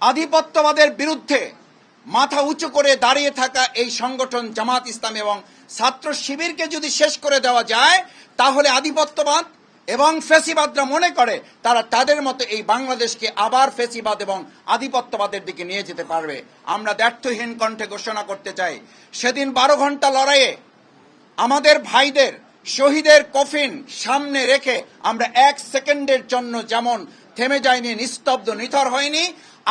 আধিপত্যবাদের বিরুদ্ধে মাথা উঁচু করে দাঁড়িয়ে থাকা এই সংগঠন জামাত ইসলাম এবং ছাত্র শিবিরকে যদি শেষ করে দেওয়া যায়, তাহলে আধিপত্যবাদ এবং ফেসিবাদরা মনে করে তারা তাদের মতো এই বাংলাদেশকে আবার ফেসিবাদ এবং আধিপত্যবাদের দিকে নিয়ে যেতে পারবে। আমরা ব্যর্থহীন কণ্ঠে ঘোষণা করতে চাই, সেদিন বারো ঘণ্টা লড়াইয়ে আমাদের ভাইদের শহীদের কফিন সামনে রেখে আমরা এক সেকেন্ডের জন্য যেমন থেমে যায়নি, নিস্তব্ধ, নিথর হয়নি।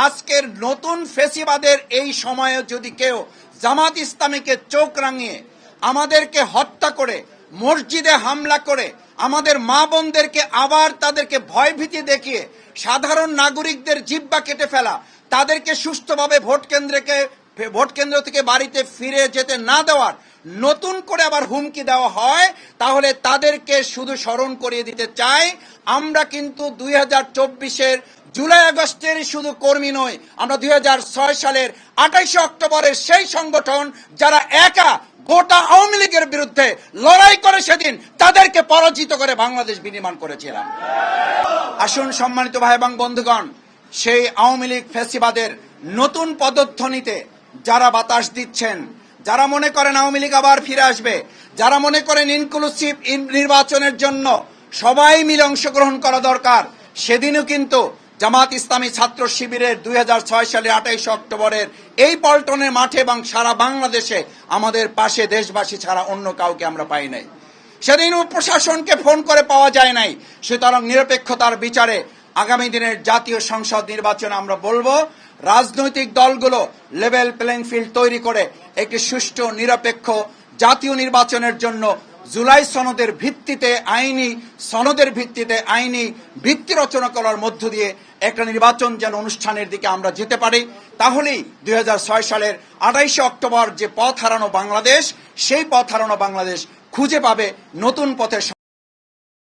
আজকের নতুন ফেসিবাদের এই সময়ে যদি কেউ জামাত ইসলামীকে চোখ রাঙিয়ে আমাদেরকে হত্যা করে, মসজিদে হামলা করে, আমাদের মা বোনদেরকে আবার তাদেরকে ভয়ভীতি দেখিয়ে সাধারণ নাগরিকদের জিব্বা কেটে ফেলা, তাদেরকে সুস্থভাবে ভোট কেন্দ্রকে ভোট কেন্দ্র থেকে বাড়িতে ফিরে যেতে না দেওয়ার নতুন করে আবার হুমকি দেওয়া হয়, তাহলে তাদেরকে শুধু স্মরণ করিয়ে দিতে চাই। আমরা কিন্তু দুই হাজার চব্বিশের জুলাই আগস্টের শুধু কর্মী নয় আমরা দুই হাজার ছয় সালের আঠাইশে অক্টোবরের সেই সংগঠন যারা একা গোটা আওয়ামী লীগের বিরুদ্ধে লড়াই করে সেদিন, তাদেরকে পরাজিত করে বাংলাদেশ বিনির্মাণ করেছিলাম আসুন সম্মানিত ভাই এবং বন্ধুগণ, সেই আওয়ামী লীগ ফেসিবাদের নতুন পদধ্বনিতে যারা বাতাস দিচ্ছেন, যারা মনে করেন আওয়ামী লীগ আবার ফিরে আসবে, যারা মনে করেন ইনক্লুসিভ নির্বাচনের জন্য সবাই মিলে অংশগ্রহণ করা দরকার, সেদিনও কিন্তু জামাত ইসলামী ছাত্র শিবিরের দুই হাজার ছয় সালের আঠাইশে অক্টোবরের এই পল্টনের মাঠে এবং সারা বাংলাদেশে আমাদের পাশে দেশবাসী ছাড়া অন্য কাউকে আমরা পাই নাই। সেদিন প্রশাসনকে ফোন করে পাওয়া যায় নাই, সুতরাং নিরপেক্ষতার বিচারে আগামী দিনের জাতীয় সংসদ নির্বাচনে আমরা বলব। রাজনৈতিক দলগুলো লেভেল প্লেইং ফিল্ড তৈরি করে একটি সুষ্ঠু, নিরপেক্ষ জাতীয় নির্বাচনের জন্য জুলাই সনদের ভিত্তিতে আইনি, সনদের ভিত্তিতে আইনি ভিত্তি রচনা করার মধ্য দিয়ে একটা নির্বাচন যেন অনুষ্ঠানের দিকে আমরা যেতে পারি। তাহলেই দুই হাজার ছয় সালের আঠাইশে অক্টোবর যে পথ হারানো বাংলাদেশ, সেই পথ হারানো বাংলাদেশ খুঁজে পাবে নতুন পথের